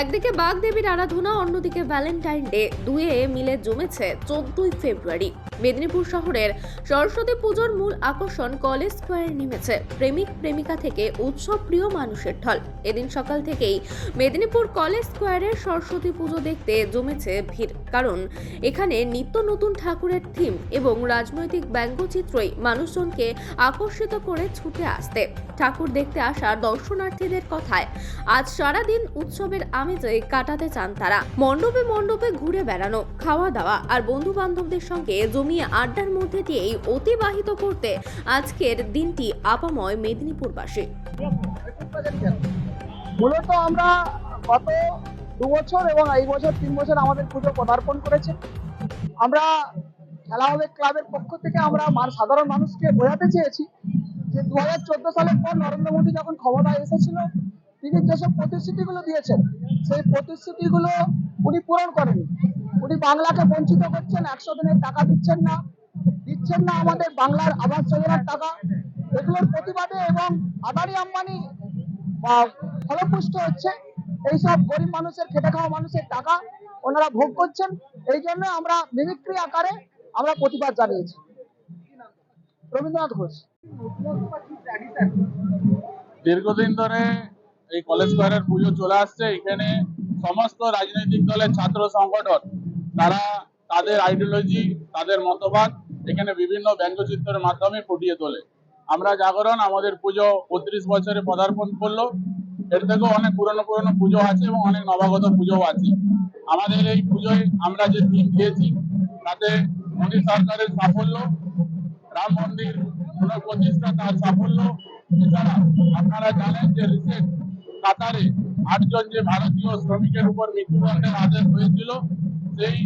একদিকে বাগদেবীর আরাধনা, অন্যদিকে ভ্যালেন্টাইন ডে দুয়ে মিলে জমেছে চোদ্দই ফেব্রুয়ারি। মেদিনীপুর শহরের সরস্বতী পুজোর মূল আকর্ষণ কলেজ স্কোয়ারে নেমেছে প্রেমিক, প্রেমিকা থেকে উৎসব প্রিয় মানুষের ঢল। এদিন সকাল থেকেই মেদিনীপুর কলেজ স্কোয়ারের সরস্বতী পুজো দেখতে জমেছে ভিড়, কারণ এখানে নিত্য নতুন ঠাকুরের থিম এবং রাজনৈতিক ব্যঙ্গচিত্রই মানুষজনকে আকর্ষিত করে ছুটে আসতে। ঠাকুর দেখতে আসা দর্শনার্থীদের কথায়, আজ সারাদিন উৎসবের আমেজে কাটাতে চান তারা। মণ্ডপে মণ্ডপে ঘুরে বেড়ানো, খাওয়া দাওয়া আর বন্ধু বান্ধবদের সঙ্গে জমিয়ে আড্ডার মধ্যে দিয়েই অতিবাহিত করতে আজকের দিনটি আপাময় মেদিনীপুরবাসী। মূলত আমরা গত দু বছর এবং এই বছর, তিন বছর আমাদের পুজো পদার্পণ করেছে। আমরা খেলা ক্লাবের পক্ষ থেকে আমরা সাধারণ মানুষকে বোঝাতে চেয়েছি যে দু হাজার চোদ্দ সালের পর নরেন্দ্র মোদী যখন ক্ষমতায় এসেছিল তিনি যেসব প্রতিশ্রুতিগুলো দিয়েছেন, সেই প্রতিশ্রুতিগুলো উনি পূরণ করেনি। উনি বাংলাকে বঞ্চিত করছেন, একশো দিনের টাকা দিচ্ছেন না দিচ্ছেন না আমাদের বাংলার আবাস যোজনার টাকা। এগুলোর প্রতিবাদে এবং আদানি আম্বানি ফলপুষ্ট হচ্ছে। এইসব গরিব মানুষের, খেটে খাওয়া মানুষের টাকা ওনারা ভোগ করছেন। এই জন্য আমরা মিমিক্রি আকারে আমরা প্রতিবাদ জানিয়েছি। রবীন্দ্রনাথ ঘোষ। দীর্ঘদিন ধরে এই কলেজ স্কোয়ারের পুজো চলে আসছে। এখানে সমস্ত রাজনৈতিক দলের ছাত্র সংগঠন, তারা তাদের আইডিওলজি তাদের মতবাদ এখানে বিভিন্ন ব্যঙ্গচিত্রের মাধ্যমে ফুটিয়ে তোলে। আমরা জাগরণ, আমাদের পুজো বত্রিশ বছরে পদার্পণ করল। এর থেকেও অনেক পুরনো পুরনো পুজো আছে এবং অনেক নবাগত পুজোও আছে। আমাদের এই পুজোয় আমরা যে থিম দিয়েছি, তাতে মোদী সরকারের সাফল্য, রাম মন্দির পুনঃপ্রতিষ্ঠা তার সাফল্য। এছাড়া আপনারা জানেন যে রিসেন্ট কাতারে আটজন যে ভারতীয় শ্রমিকের উপর মৃত্যুদণ্ডের আদেশ হয়েছিল, সেই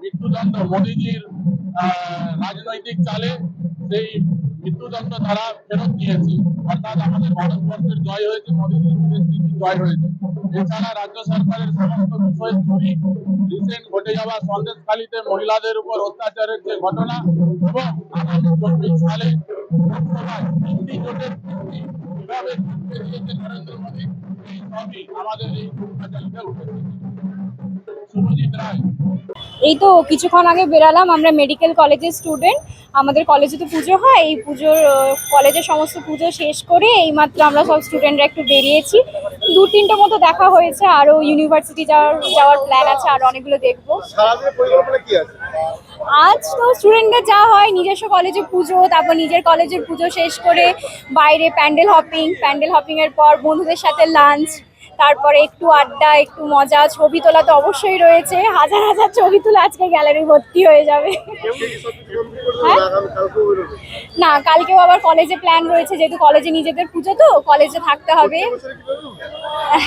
মৃত্যুদণ্ড মোদীজির রাজনৈতিক চালে সেই মৃত্যুদণ্ড তারা ফেরত দিয়েছে। অর্থাৎ আমাদের ভারতবর্ষের জয় হয়েছে, মোদীজির নীতির জয় হয়েছে। এছাড়া রাজ্য সরকারের সমস্ত বিষয় চুরি রিসেন্ট ঘটে যাওয়া সন্দেশখালীতে মহিলাদের উপর অত্যাচারের যে ঘটনা এবং আগামী চব্বিশ সালে লোকসভায় তিনটি জোটের কীভাবে এই এই তো কিছুক্ষণ আগে বেরালাম, আমরা মেডিকেল কলেজের স্টুডেন্ট আমাদের কলেজে তো পুজো হয়, এই পুজোর কলেজের সমস্ত পুজো শেষ করে এইমাত্র আমরা সব স্টুডেন্টরা একটু বেরিয়েছি। দু তিনটে মতো দেখা হয়েছে আরও ইউনিভার্সিটি যাওয়ার যাওয়ার প্ল্যান আছে আর অনেকগুলো দেখব। আজ তো স্টুডেন্টদের যা হয় নিজস্ব কলেজে পুজো তারপর নিজের কলেজের পুজো শেষ করে বাইরে প্যান্ডেল হপিং প্যান্ডেল হপিং এর পর বন্ধুদের সাথে লাঞ্চ তারপরে একটু আড্ডা একটু মজা ছবি তোলা তো অবশ্যই রয়েছে। হাজার হাজার ছবি তোলা আজকে গ্যালারি ভর্তি হয়ে যাবে। হ্যাঁ? না কালকেও আবার কলেজে প্ল্যান রয়েছে যেহেতু কলেজে নিজেদের পুজো তো কলেজে থাকতে হবে?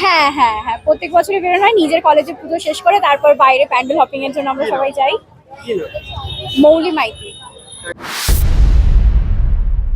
হ্যাঁ হ্যাঁ হ্যাঁ প্রত্যেক বছরই বেরোনো হয় নিজের কলেজে পুজো শেষ করে তারপর বাইরে প্যান্ডেল হপিং এর জন্য আমরা সবাই যাই। মৌলি মাইতি